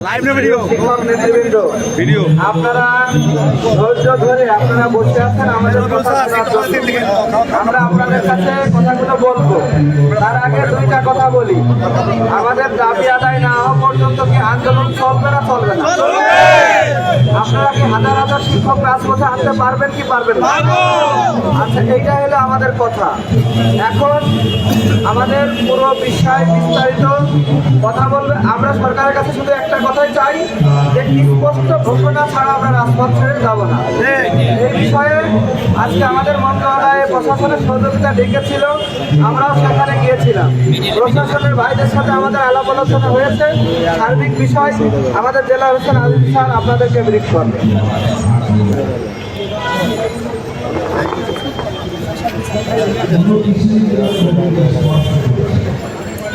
Live না video নেতৃবৃন্দ video আপনারা ধৈর্য ধরে আপনারা বসে আছেন আমাদের। আমরা আপনাদের কাছে কথাগুলো বলব। তার আগে দুইটা কথা বলি। আমাদের দাবি আদায় না হওয়া পর্যন্ত কি আন্দোলন চলবে না চলবে না? আপনারা কি হাজার হাজার শিক্ষক রাজপথে আনতে পারবেন কি পারবেন না? আচ্ছা এইটা হলো আমাদের কথা। এখন আমাদের পুরো বিষয় বিস্তারিত কথা বলবে। আমরা সরকারের কাছে শুধু একটা কথাই চাই যে স্পষ্ট ঘোষণা ছাড়া আমরা রাজপথ ছেড়ে যাব না। এই বিষয়ে আজকে আমাদের মন্ত্রণালয়ে প্রশাসনের সহযোগিতা ডেকেছিল, আমরাও সেখানে গিয়েছিলাম। প্রশাসনের ভাইদের সাথে আমাদের আলাপ আলোচনা হয়েছে। সার্বিক বিষয় আমাদের জেলা হোসেন আজিজ স্যার আপনাদেরকে ব্রিফ করবে।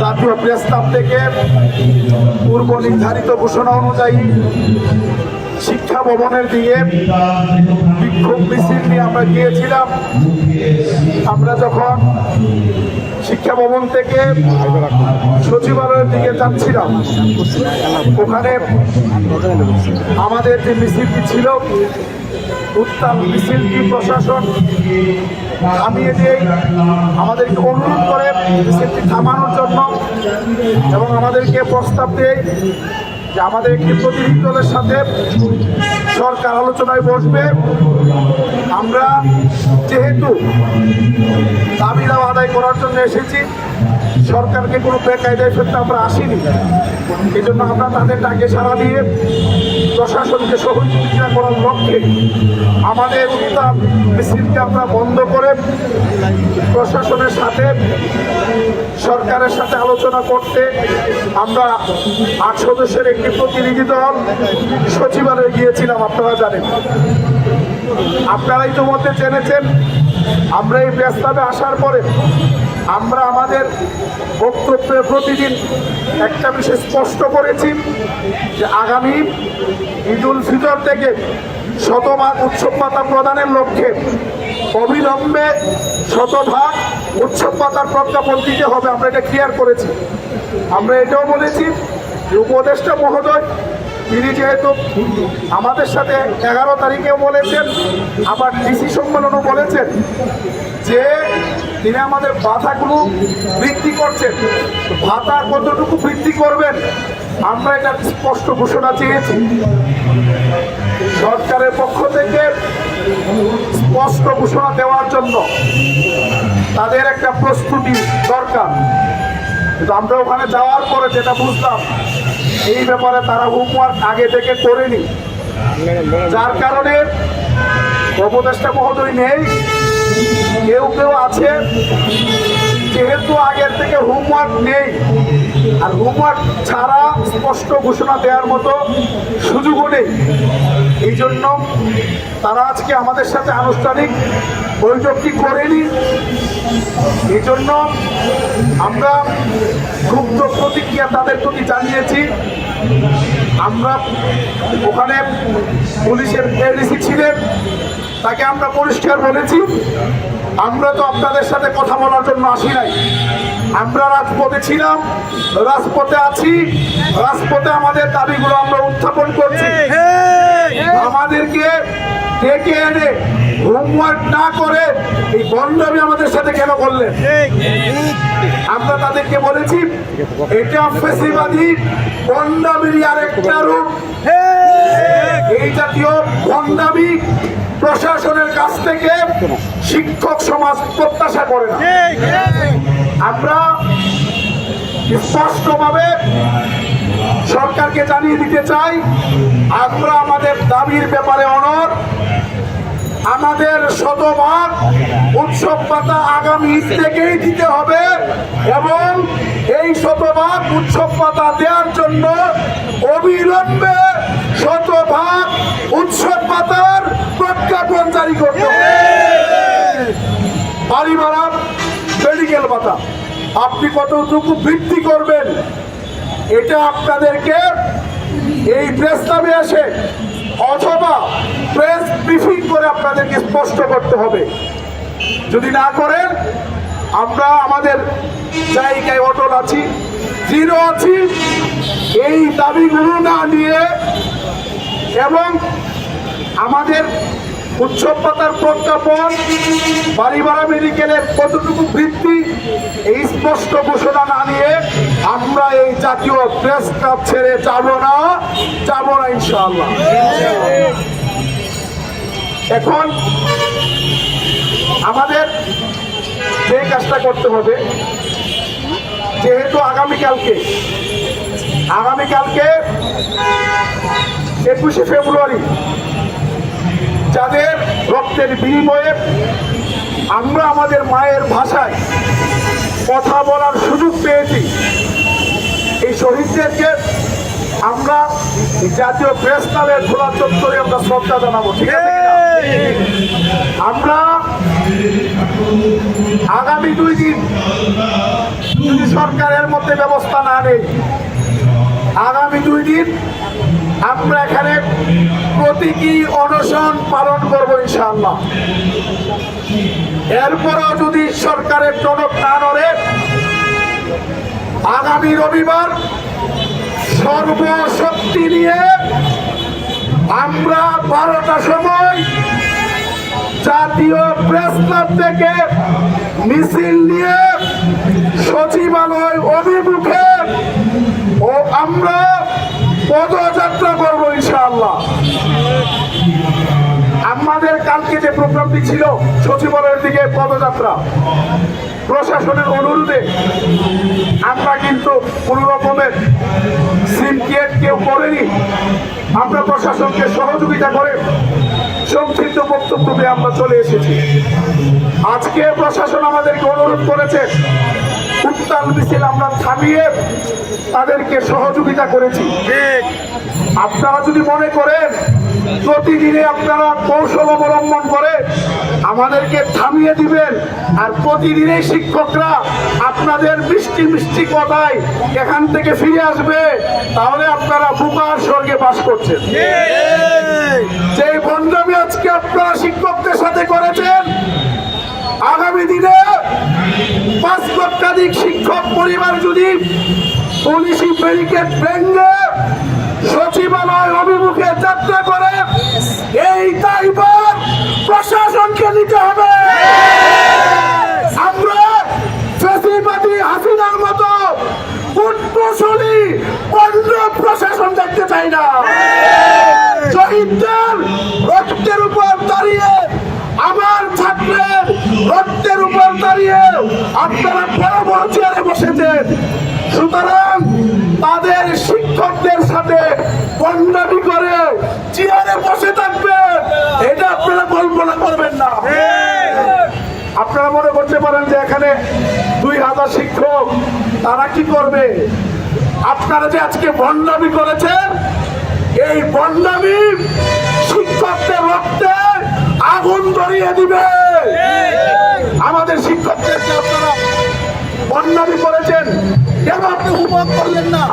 জাতীয় প্রেস ক্লাব থেকে পূর্ব নির্ধারিত ঘোষণা অনুযায়ী শিক্ষা ভবনের দিকে বিক্ষোভ মিছিল নিয়ে আমরা গিয়েছিলাম। আমরা যখন শিক্ষা ভবন থেকে সচিবালয়ের দিকে যাচ্ছিলাম, ওখানে আমাদের যে মিছিলটি ছিল উত্তাপ মিছিলটি প্রশাসন। থামিয়ে দিয়ে আমাদেরকে অনুরোধ করে মিছিলটি থামানোর জন্য এবং আমাদেরকে প্রস্তাব দেয় যে আমাদের একটি প্রতিনিধি দলের সাথে সরকার আলোচনায় বসবে। আমরা যেহেতু দাবি দাওয়া আদায় করার জন্য এসেছি সরকারকে কোনো বেকায়দায় ফেলতে আমরা আসিনি। এই জন্য আমরা তাদের ডাকে সাড়া দিয়ে প্রশাসনকে সহযোগিতা করার লক্ষ্যে আমাদের উত্তাপ মিছিলকে আমরা বন্ধ করে প্রশাসনের সাথে, সরকারের সাথে আলোচনা করতে আমরা আট সদস্যের একটি প্রতিনিধি দল সচিবালয়ে গিয়েছিলাম, আপনারা জানেন। আপনারা ইতিমধ্যে জেনেছেন আমরা এই প্রস্তাবে আসার পরে আমরা আমাদের বক্তব্যে প্রতিদিন একটা বিষয় স্পষ্ট করেছি যে আগামী ঈদ উল ফিতর থেকে শতভাগ উৎসব পাতা প্রদানের লক্ষ্যে অবিলম্বে শতভাগ উৎসব পাতার প্রজ্ঞাপন দিতে হবে। আমরা এটা ক্লিয়ার করেছি। আমরা এটাও বলেছি যে উপদেষ্টা মহোদয় তিনি যেহেতু আমাদের সাথে এগারো তারিখেও বলেছেন, আবার ডিসি সম্মেলনও বলেছেন যে তিনি আমাদের ভাতাগুলো বৃদ্ধি করছেন। ভাতা কতটুকু বৃদ্ধি করবেন, আমরা এটা স্পষ্ট ঘোষণা চেয়েছি। সরকারের পক্ষ থেকে স্পষ্ট ঘোষণা দেওয়ার জন্য তাদের একটা প্রস্তুতি দরকার। কিন্তু আমরা ওখানে যাওয়ার পরে যেটা বুঝলাম, এই ব্যাপারে তারা হোমওয়ার্ক আগে থেকে করেনি। যার কারণে উপদেষ্টা মহোদয় নেই, কেউ কেউ আছে। যেহেতু আগের থেকে হোমওয়ার্ক নেই, আর হোমওয়ার্ক ছাড়া স্পষ্ট ঘোষণা দেওয়ার মতো সুযোগও নেই। এই জন্য তারা আজকে আমাদের সাথে আনুষ্ঠানিক বৈঠকটি করেনি? এই জন্য আমরা ক্ষুব্ধ প্রতিক্রিয়া তাদের প্রতি জানিয়েছি। আমরা ওখানে পুলিশের এডিসি ছিলেন, তাকে আমরা পরিষ্কার বলেছি। আমরা তো আপনাদের সাথে কথা বলার জন্য আসি নাই। আমরা রাজপথে ছিলাম রাজপথে আছি রাজপথে আমাদের দাবিগুলো আমরা উত্থাপন করছি। আমাদেরকে ডেকে এনে হোমওয়ার্ক না করে এই বন্ডামি আমাদের সাথে কেন করলেন? আমরা তাদেরকে বলেছি এটা ফেসিবাদী বন্ডামির আরেকটা রূপ। এই জাতীয় বন্ডামি প্রশাসনের কাছ থেকে শিক্ষক সমাজ প্রত্যাশা করে না। আমরা স্পষ্টভাবে সরকারকে জানিয়ে দিতে চাই, আমরা আমাদের দাবির ব্যাপারে অনর আমাদের শতভাগ উৎসব পাতা আগামী ঈদ থেকেই দিতে হবে এবং এই শতভাগ উৎসব পাতা দেওয়ার জন্য অবিলম্বে আপনি কতটুকু বৃদ্ধি করবেন, এটা আপনাদেরকে এই প্রেস ক্লাবে আসে, অথবা প্রেস ব্রিফিং করে আপনাদেরকে স্পষ্ট করতে হবে। যদি না করেন, আমরা আমাদের জায়গায় অটল আছি দৃঢ় আছি, এই দাবিগুলো না নিয়ে এবং আমাদের উৎসব পাতার প্রজ্ঞাপন বাড়ি মেডিকেলের কতটুকু বৃদ্ধি এই স্পষ্ট ঘোষণা না নিয়ে আমরা এই জাতীয় প্রেস ক্লাব ছেড়ে যাব না যাব না ইনশাআল্লাহ। এখন আমাদের যে কাজটা করতে হবে, যেহেতু আগামীকালকে আগামীকালকে একুশে ফেব্রুয়ারি যাদের রক্তের বিনিময়ে আমরা আমাদের মায়ের ভাষায় কথা বলার সুযোগ পেয়েছি। এই শহীদদেরকে আমরা জাতীয় প্রেস ক্লাবের চত্বরে আমরা শ্রদ্ধা জানাব, ঠিক আছে আমরা আগামী দুই দিন সরকারের মধ্যে ব্যবস্থা না নেই আগামী দুই দিন আমরা এখানে প্রতীকী অনশন পালন করব ইনশাআল্লাহ। এরপরও যদি সরকারের টনক না নড়ে, আগামী রবিবার সর্বশক্তি নিয়ে আমরা বারোটা সময় জাতীয় প্রেস ক্লাব থেকে মিছিল নিয়ে সচিবালয় অভিমুখে ও, আমরা পদযাত্রা করব ইনশাআল্লাহ। আমাদের কালকে যে প্রোগ্রামটি ছিল, সচিবালয়ের দিকে পদযাত্রা। প্রশাসনের অনুরোধে আমরা কিন্তু কোনো রকমের সিনক্রিয়েট কেউ করেনি। আমরা প্রশাসনকে সহযোগিতা করে সংক্ষিপ্ত বক্তব্য দিয়ে আমরা চলে এসেছি। আজকে প্রশাসন আমাদেরকে অনুরোধ করেছে উত্তাল মিছিল আমরা থামিয়ে তাদেরকে সহযোগিতা করেছি। আপনারা যদি মনে করেন প্রতিদিনে আপনারা কৌশল অবলম্বন করে আমাদেরকে থামিয়ে দিবেন আর প্রতিদিনই শিক্ষকরা আপনাদের মিষ্টি মিষ্টি কথায় এখান থেকে ফিরে আসবে তাহলে আপনারা বুকার স্বর্গে বাস করছেন। যে বন্ধমি আজকে আপনারা শিক্ষকদের সাথে করেছেন আগামী দিনে পাঁচ লক্ষাধিক শিক্ষক পরিবার যদি পুলিশি ব্যারিকেড ভেঙে সচিবালয় অভিমুখে যাত্রা করে সুতরাং তাদের শিক্ষকদের সাথে বন্ডামি করে চেয়ারে বসে থাকবেন এটা আপনারা কল্পনা করবেন না। আপনারা মনে করতে পারেন যে এখানে দুই হাজার শিক্ষক, তারা কি করবে? আপনারা যে আজকে বন্ডামি করেছেন, এই বন্ডামি শিক্ষকদের রক্তে আগুন ধরিয়ে দিবে। আমাদের শিক্ষকদেরকে আপনারা বন্ডামি করেছেন কেন আপনি উপভোগ করলেন না।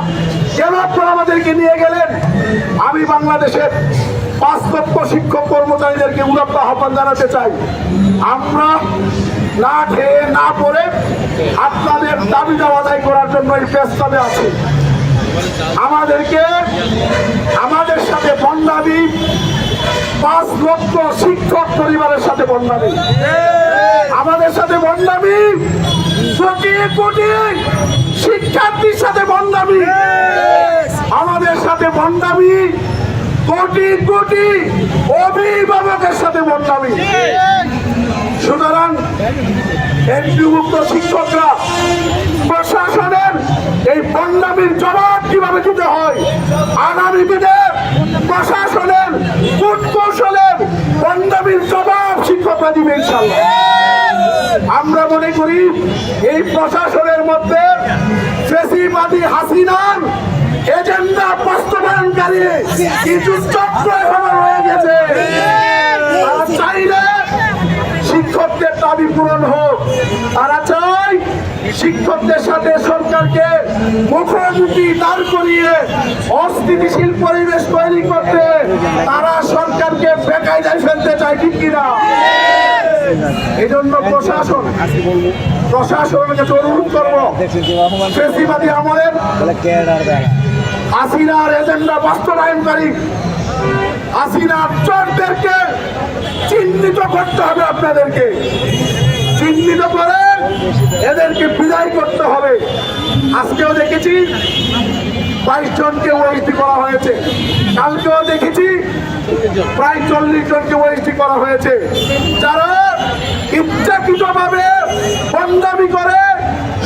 কেন আপনারা আমাদেরকে নিয়ে গেলেন? আমি বাংলাদেশের পাঁচ লক্ষ শিক্ষক কর্মচারীদেরকে উদাত্ত আহ্বান জানাতে চাই। আমরা না খেয়ে না পড়ে আপনাদের দাবি দাওয়া আদায় করার জন্য এই প্রস্তাবে আছি। আমাদেরকে আমাদের সাথে বন্যাবি পাঁচ লক্ষ শিক্ষক পরিবারের সাথে বন্যাবি আমাদের সাথে বন্যাবি কোটি কোটি শিক্ষার্থীর সাথে বন্যাবি আমাদের সাথে বন্যাবি কোটি কোটি অভিভাবকের সাথে বন্যাবি সুতরাং এমপিভুক্ত শিক্ষকরা প্রশাসনের এই বন্যামির জবাব কীভাবে দিতে হয়? আগামী দিনে প্রশাসনের কূটকৌশলের বন্যামির জবাব শিক্ষকরা দিবে ইনশাল্লাহ আমরা মনে করি এই প্রশাসনের মধ্যে ফেসিবাদী হাসিনার এজেন্ডা বাস্তবায়নকারী কিছু চক্র এখনও রয়ে গেছে। চাইলে শিক্ষকদের দাবি পূরণ হোক। তারা চায় শিক্ষকদের সাথে সরকারকে মুখোমুখি দাঁড় করিয়ে অস্থিতিশীল পরিবেশ তৈরি করতে তারা সরকারকে বেকায়দায় ফেলতে চায়, ঠিক কিনা? এই জন্য প্রশাসন প্রশাসনের কাছে অনুরোধ করব, ফেসিবাদী আমলের হাসিনার এজেন্ডা বাস্তবায়নকারী হাসিনার চোরদেরকে চিহ্নিত করতে হবে আপনাদেরকে। চিহ্নিত করে এদেরকে বিদায় করতে হবে। আজকেও দেখেছি বাইশ জনকে ওএসডি করা হয়েছে। কালকেও দেখেছি প্রায় চল্লিশ জনকে ওএসডি করা হয়েছে। যারা ইচ্ছাকৃতভাবে বন্দামি করে?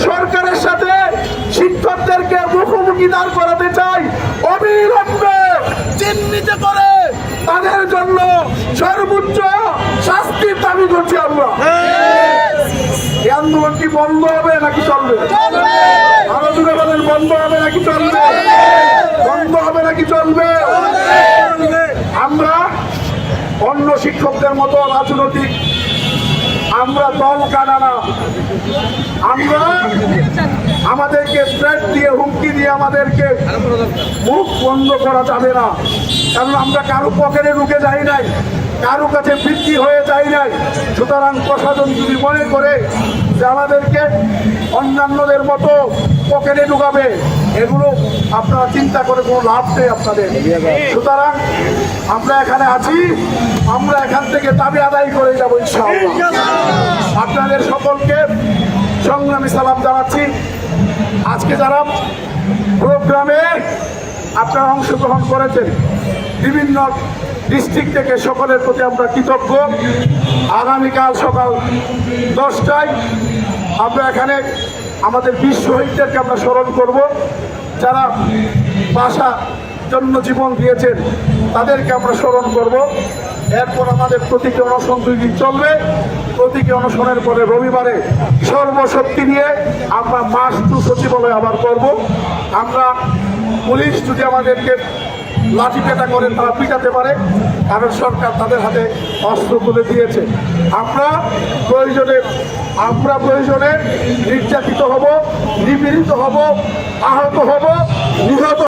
সরকারের সাথে শিক্ষকদেরকে মুখোমুখি দাঁড় করাতে চাই অবিলম্বে চিহ্নিত করে তাদের জন্য সর্বোচ্চ শাস্তির দাবি করছি আমরা। এই আন্দোলন কি বন্ধ হবে নাকি চলবে? আরও দূরে বলেন বন্ধ হবে নাকি চলবে? বন্ধ হবে নাকি চলবে! আমরা অন্য শিক্ষকদের মতো রাজনৈতিক আমরা দল কানা না আমরা আমাদেরকে স্ট্রেট দিয়ে, হুমকি দিয়ে আমাদেরকে মুখ বন্ধ করা যাবে না। কারণ আমরা কারও পকেটে ঢুকে যাই নাই। কারও কাছে বৃদ্ধি হয়ে যায় নাই। সুতরাং প্রশাসন যদি মনে করে যে আমাদেরকে অন্যান্যদের মতো পকেটে ঢুকাবে, এগুলো আপনারা চিন্তা করে কোনো লাভ নেই আপনাদের। সুতরাং আমরা এখানে আছি, আমরা এখান থেকে দাবি আদায় করে যাব আপনাদের সকলকে সংগ্রামী সালাম জানাচ্ছি। আজকে যারা প্রোগ্রামে আপনারা অংশগ্রহণ করেছেন। বিভিন্ন ডিস্ট্রিক্ট থেকে সকলের প্রতি আমরা কৃতজ্ঞ। আগামীকাল সকাল দশটায় আমরা এখানে আমাদের বীর শহীদদেরকে আমরা স্মরণ করব। যারা বাসা জন্য জীবন দিয়েছেন, তাদেরকে আমরা স্মরণ করব। এরপর আমাদের প্রতীকী অনশন দুই দিন চলবে। প্রতীকী অনশনের পরে রবিবারে সর্বশক্তি নিয়ে আমরা মাস টু সচিবালয় আবার করব। আমরা পুলিশ যদি আমাদেরকে লাঠি পেটা করে, তারা পিটাতে পারে কারণ সরকার তাদের হাতে অস্ত্র তুলে দিয়েছে। আমরা প্রয়োজনে আমরা প্রয়োজনে নির্যাতিত হব, নিপীড়িত হব, আহত হব, নিহত